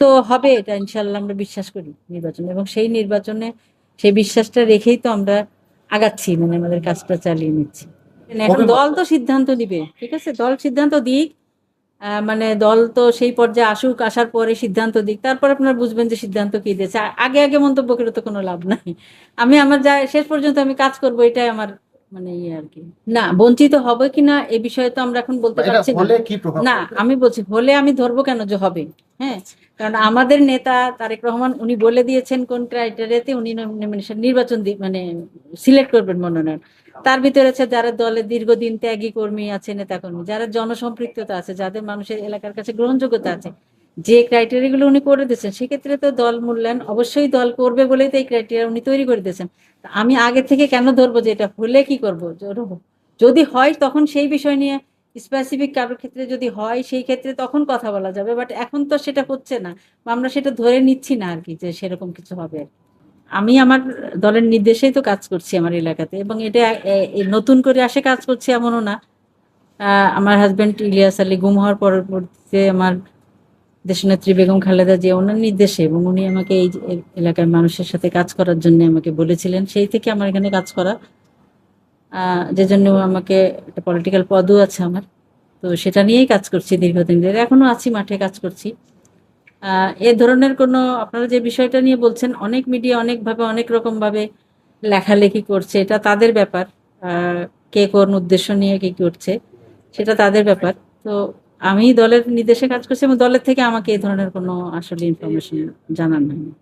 তো হবে এটা ইনশাল্লাহ আমরা বিশ্বাস করি নির্বাচনে। এবং সেই নির্বাচনে সেই বিশ্বাসটা রেখেই তো আমরা আগাচ্ছি মানে আমাদের কাজটা চালিয়ে নিচ্ছি। এখন দল তো সিদ্ধান্ত দিবে ঠিক আছে? দল সিদ্ধান্ত দিক আহ, মানে দল তো সেই পর্যায়ে আসুক আসার পরে সিদ্ধান্ত দিক তারপর আপনারা বুঝবেন যে সিদ্ধান্ত কি দিয়েছে। আগে আগে মন্তব্য করে তো কোনো লাভ নাই। আমি আমার যা শেষ পর্যন্ত আমি কাজ করব এটাই আমার মানে ইয়ে আর কি। না বঞ্চিত হবে কিনা এ বিষয়ে তো আমরা এখন বলতে পারছি না। কি না? আমি বলছি হলে আমি ধরবো কেন যে হবে? হ্যাঁ? কারণ আমাদের নেতা তারেক রহমান উনি বলে দিয়েছেন কোন ক্রাইটেরিয়াতে উনি নির্বাচন দি- মানে সিলেক্ট করবেন মনোনয়ন। তার ভিতরে আছে যারা দলের দীর্ঘদিন ত্যাগী কর্মী আছে নেতা কর্মী যারা জনসম্পৃক্ততা আছে যাদের মানুষের এলাকার কাছে গ্রহণযোগ্যতা আছে। যে ক্রাইটেরিয়া গুলো উনি করে দিয়েছেন, সেক্ষেত্রে তো দল মূল্যায়ন অবশ্যই দল করবে বলেই তো এই ক্রাইটেরিয়া উনি তৈরি করে দিয়েছেন। আমি আগে থেকে কেন ধরবো যে এটা হলে কি করব? যদি হয় তখন সেই বিষয় নিয়ে স্পেসিফিক কারোর ক্ষেত্রে যদি হয় সেই ক্ষেত্রে তখন কথা বলা যাবে বাট এখন তো সেটা হচ্ছে না আমরা সেটা ধরে নিচ্ছি না আর কি যে সেরকম কিছু হবে। আমি আমার দলের নির্দেশেই তো কাজ করছি আমার এলাকাতে এবং এটা নতুন করে আসে কাজ করছি এমনও না। আমার হাজব্যান্ড ইলিয়াস আলী গুম হওয়ার পরবর্তীতে আমার দেশনেত্রী বেগম খালেদা জিয়া ওনার নির্দেশে এবং উনি আমাকে এই যে এলাকার মানুষের সাথে কাজ করার জন্য আমাকে বলেছিলেন, সেই থেকে আমার এখানে কাজ করা। যে জন্য আমাকে একটা পলিটিক্যাল পদও আছে আমার। তো সেটা নিয়েই কাজ করছি দীর্ঘদিন ধরে। এখনও আছি, মাঠে কাজ করছি। এ ধরনের কোনো, আপনারা যে বিষয়টা নিয়ে বলছেন, অনেক মিডিয়া অনেকভাবে, অনেক রকমভাবে লেখালেখি করছে। এটা তাদের ব্যাপার। কে কোন উদ্দেশ্য নিয়ে কি করছে, সেটা তাদের ব্যাপার। তো আমি দলের নির্দেশে কাজ করছি এবং দলের থেকে আমাকে এই ধরনের কোনো আসলে ইনফরমেশন জানানো হয়নি।